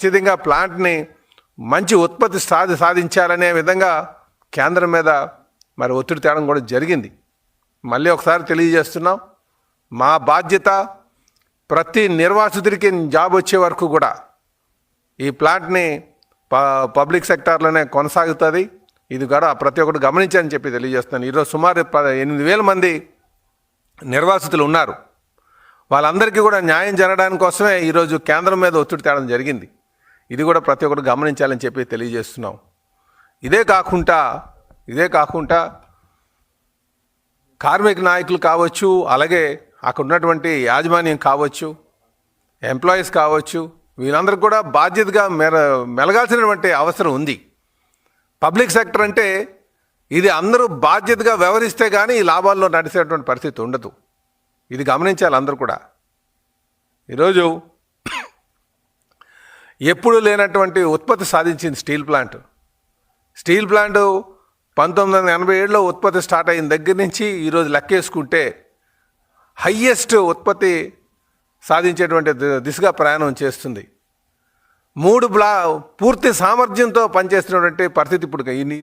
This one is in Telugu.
ఖచ్చితంగా ప్లాంట్ని మంచి ఉత్పత్తి సాధి సాధించాలనే విధంగా కేంద్రం మీద మరి ఒత్తిడి తేడం కూడా జరిగింది. మళ్ళీ ఒకసారి తెలియజేస్తున్నాం మా బాధ్యత ప్రతి నిర్వాసితుడికి జాబ్ వచ్చే వరకు కూడా ఈ ప్లాంట్ని ప పబ్లిక్ సెక్టార్లోనే కొనసాగుతుంది. ఇది కూడా ప్రతి ఒక్కరు గమనించని చెప్పి తెలియజేస్తున్నాను. ఈరోజు సుమారు ఎనిమిది వేల మంది నిర్వాసితులు ఉన్నారు. వాళ్ళందరికీ కూడా న్యాయం జరగడానికి కోసమే ఈరోజు కేంద్రం మీద ఒత్తిడి తేడం జరిగింది. ఇది కూడా ప్రతి ఒక్కరు గమనించాలని చెప్పి తెలియజేస్తున్నాం. ఇదే కాకుండా ఇదే కాకుండా కార్మిక నాయకులు కావచ్చు అలాగే అక్కడ ఉన్నటువంటి యాజమాన్యం కావచ్చు ఎంప్లాయీస్ కావచ్చు వీళ్ళందరూ కూడా బాధ్యతగా మెర మెలగాల్సినటువంటి అవసరం ఉంది. పబ్లిక్ సెక్టర్ అంటే ఇది అందరూ బాధ్యతగా వ్యవహరిస్తే కానీ ఈ లాభాల్లో నడిచేటువంటి పరిస్థితి ఉండదు. ఇది గమనించాలి అందరూ కూడా. ఈరోజు ఎప్పుడు లేనటువంటి ఉత్పత్తి సాధించింది స్టీల్ ప్లాంట్. స్టీల్ ప్లాంట్ పంతొమ్మిది వందల ఎనభై ఏడులో ఉత్పత్తి స్టార్ట్ అయిన దగ్గర నుంచి ఈరోజు లెక్కేసుకుంటే హయ్యెస్ట్ ఉత్పత్తి సాధించేటువంటి దిశగా ప్రయాణం చేస్తుంది. మూడు బ్లా పూర్తి సామర్థ్యంతో పనిచేస్తున్నటువంటి పరిస్థితి ఇప్పుడు ఇన్ని